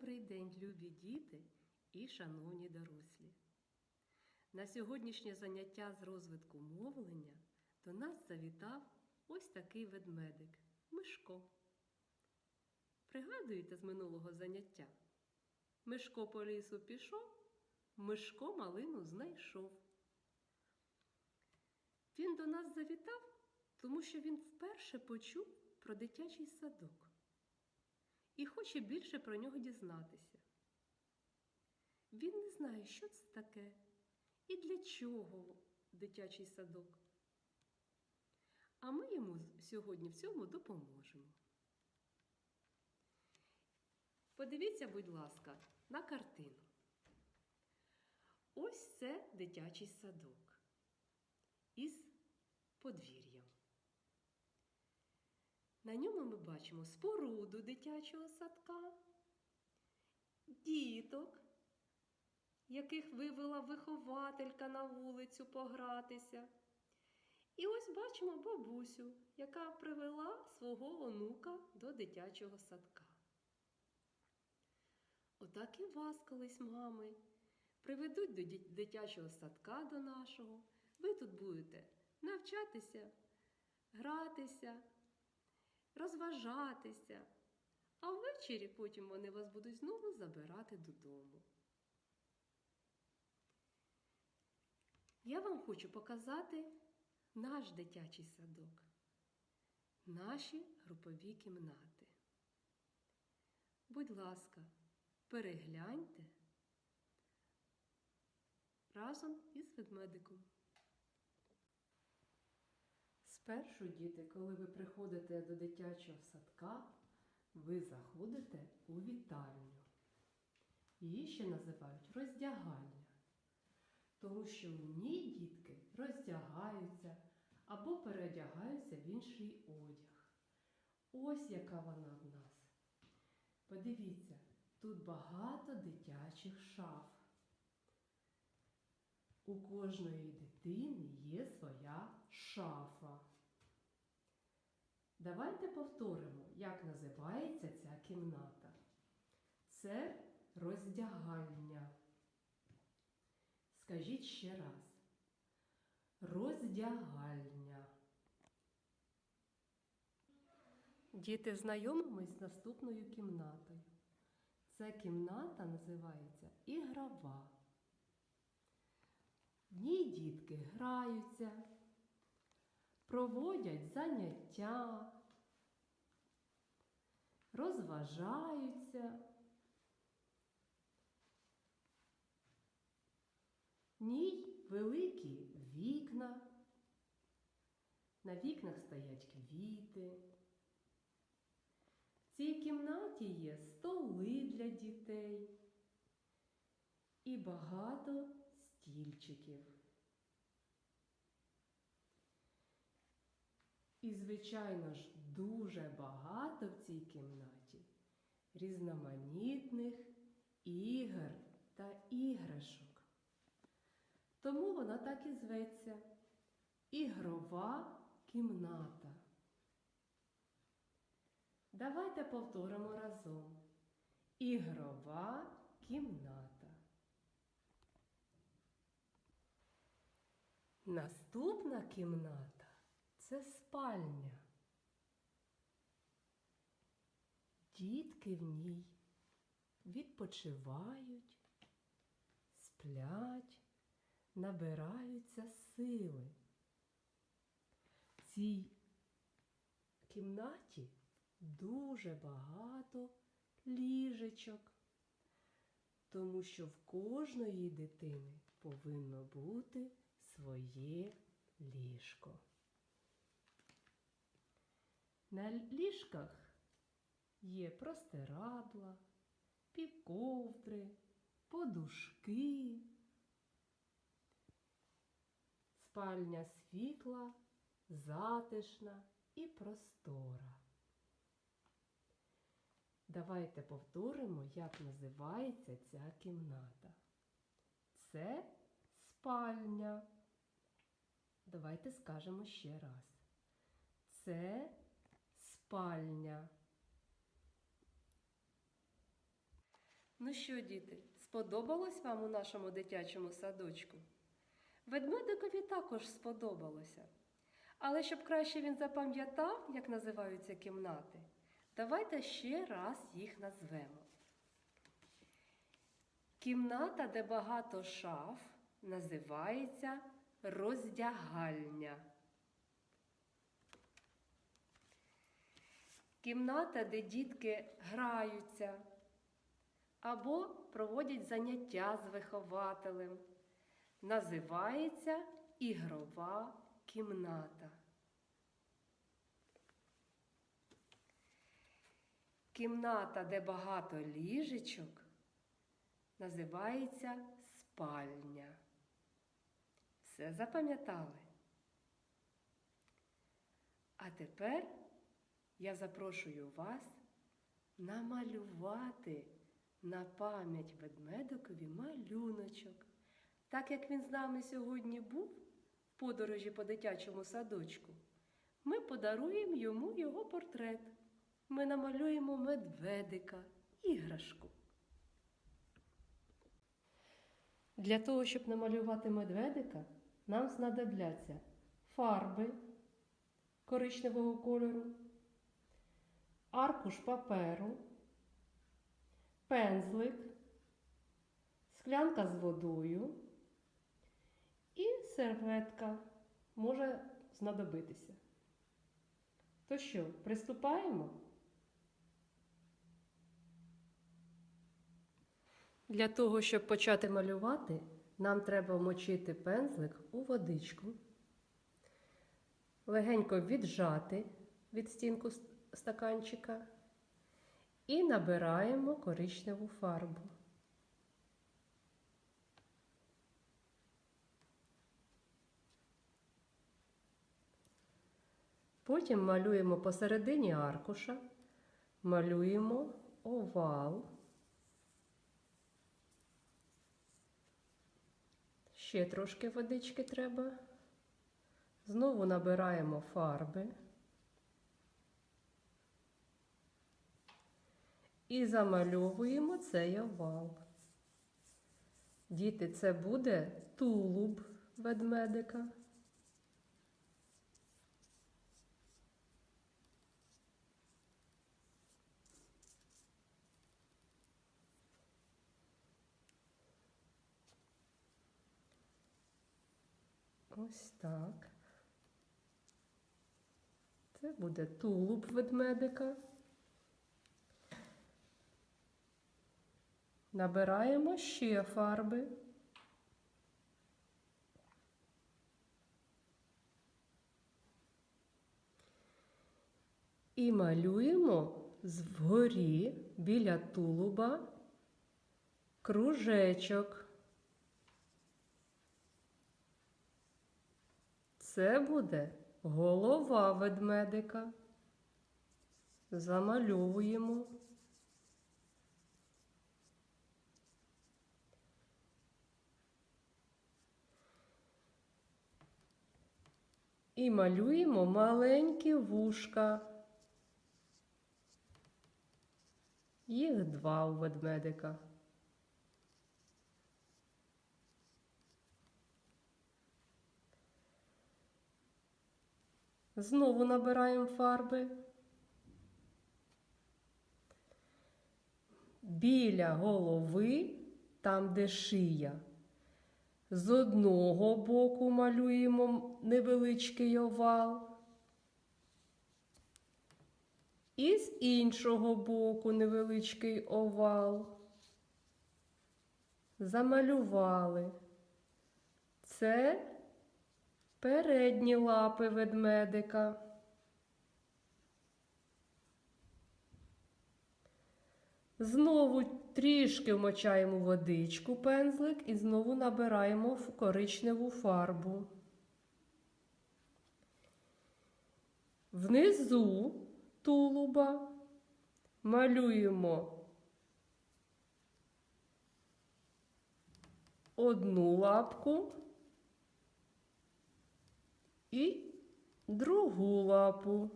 Добрий день, любі діти і шановні дорослі. На сьогоднішнє заняття з розвитку мовлення до нас завітав ось такий ведмедик Мишко. Пригадуєте з минулого заняття? Мишко по лісу пішов, Мишко малину знайшов. Він до нас завітав, тому що він вперше почув про дитячий садок і хоче більше про нього дізнатися. Він не знає, що це таке і для чого дитячий садок. А ми йому сьогодні в цьому допоможемо. Подивіться, будь ласка, на картину. Ось це дитячий садок із подвір'ям. На ньому ми бачимо споруду дитячого садка, діток, яких вивела вихователька на вулицю погратися. І ось бачимо бабусю, яка привела свого онука до дитячого садка. Отак і вас колись, мами, приведуть до дитячого садка до нашого. Ви тут будете навчатися, гратися розважатися, а ввечері потім вони вас будуть знову забирати додому. Я вам хочу показати наш дитячий садок, наші групові кімнати. Будь ласка, перегляньте разом із ведмедиком. Спершу, діти, коли ви приходите до дитячого садка, ви заходите у вітальню. Її ще називають роздягальня, тому що в ній дітки роздягаються або переодягаються в інший одяг. Ось яка вона в нас. Подивіться, тут багато дитячих шаф. У кожної дитини є своя шафа. Давайте повторимо, як називається ця кімната. Це роздягальня. Скажіть ще раз. Роздягальня. Діти знайомимось з наступною кімнатою. Ця кімната називається ігрова. В ній дітки граються, проводять заняття, розважаються. Ній великі вікна, на вікнах стоять квіти. В цій кімнаті є столи для дітей і багато стільчиків. І, звичайно ж, дуже багато в цій кімнаті різноманітних ігор та іграшок. Тому вона так і зветься ігрова кімната. Давайте повторимо разом. Ігрова кімната. Наступна кімната це спальня. Дітки в ній відпочивають, сплять, набираються сили. В цій кімнаті дуже багато ліжечок, тому що в кожної дитини повинно бути своє ліжко. На ліжках є простирадла, півковдри, подушки, спальня світла, затишна і простора. Давайте повторимо, як називається ця кімната. Це спальня. Давайте скажемо ще раз. Це спальня. Ну що, діти, сподобалось вам у нашому дитячому садочку? Ведмедикові також сподобалося. Але щоб краще він запам'ятав, як називаються кімнати, давайте ще раз їх назвемо. Кімната, де багато шаф, називається роздягальня. Кімната, де дітки граються або проводять заняття з вихователем, називається ігрова кімната. Кімната, де багато ліжечок, називається спальня. Все запам'ятали? А тепер я запрошую вас намалювати на пам'ять ведмедикові малюночок. Так як він з нами сьогодні був в подорожі по дитячому садочку, ми подаруємо йому його портрет. Ми намалюємо медведика, іграшку. Для того, щоб намалювати медведика, нам знадобляться фарби коричневого кольору, аркуш паперу, пензлик, склянка з водою і серветка може знадобитися. То що, приступаємо? Для того, щоб почати малювати, нам треба вмочити пензлик у водичку, легенько віджати від стінку ст- стаканчика і набираємо коричневу фарбу. Потім малюємо посередині аркуша, малюємо овал. Ще трошки водички треба. Знову набираємо фарби. І замальовуємо цей овал. Діти, це буде тулуб ведмедика. Ось так. Це буде тулуб ведмедика. Набираємо ще фарби. І малюємо згорі біля тулуба кружечок. Це буде голова ведмедика. Замальовуємо. І малюємо маленькі вушка. Їх два у ведмедика. Знову набираємо фарби. Біля голови, там де шия. З одного боку малюємо невеличкий овал. І з іншого боку невеличкий овал. Замалювали. Це передні лапи ведмедика. Знову трішки вмочаємо водичку пензлик і знову набираємо в коричневу фарбу. Внизу тулуба малюємо одну лапку і другу лапу.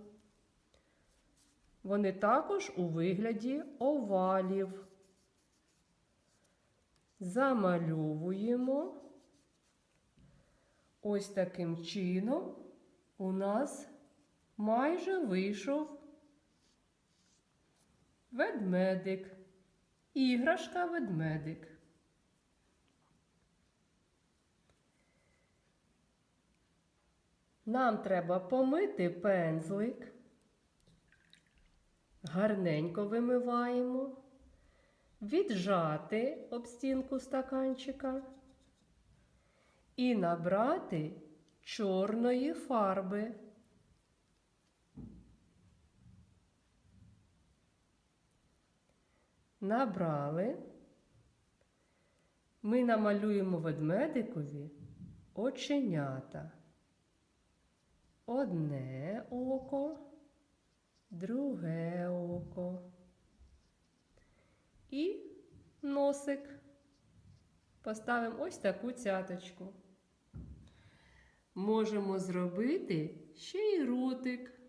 Вони також у вигляді овалів. Замальовуємо. Ось таким чином у нас майже вийшов ведмедик. Іграшка ведмедик. Нам треба помити пензлик. Гарненько вимиваємо, віджати об стінку стаканчика і набрати чорної фарби. Набрали. Ми намалюємо ведмедикові оченята. Одне око, друге око і носик. Поставимо ось таку цяточку. Можемо зробити ще й ротик.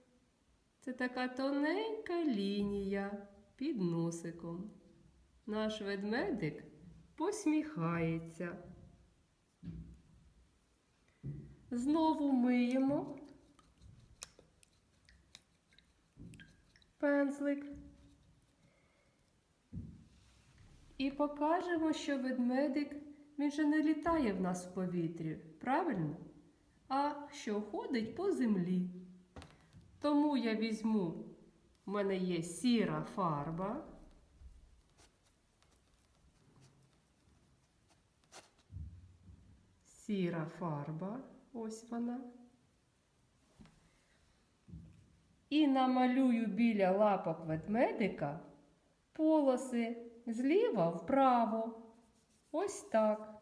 Це така тоненька лінія під носиком. Наш ведмедик посміхається. Знову миємо пензлик. І покажемо, що ведмедик він же не літає в нас в повітрі, правильно? А що ходить по землі. Тому я візьму, в мене є сіра фарба. Сіра фарба, ось вона. І намалюю біля лапок ведмедика полоси зліва вправо. Ось так.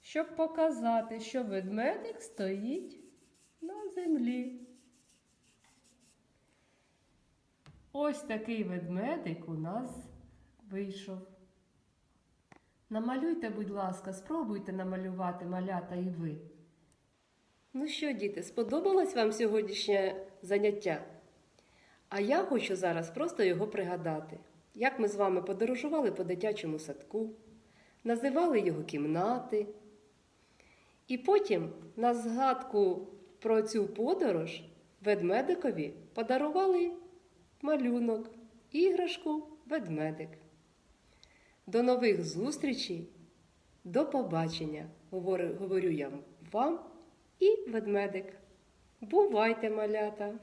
Щоб показати, що ведмедик стоїть на землі. Ось такий ведмедик у нас вийшов. Намалюйте, будь ласка, спробуйте намалювати малята і ви. Ну що, діти, сподобалось вам сьогоднішнє заняття? А я хочу зараз просто його пригадати, як ми з вами подорожували по дитячому садку, називали його кімнати. І потім на згадку про цю подорож ведмедикові подарували малюнок, іграшку ведмедик. До нових зустрічей, до побачення, говорю, я вам і ведмедик. Бувайте, малята!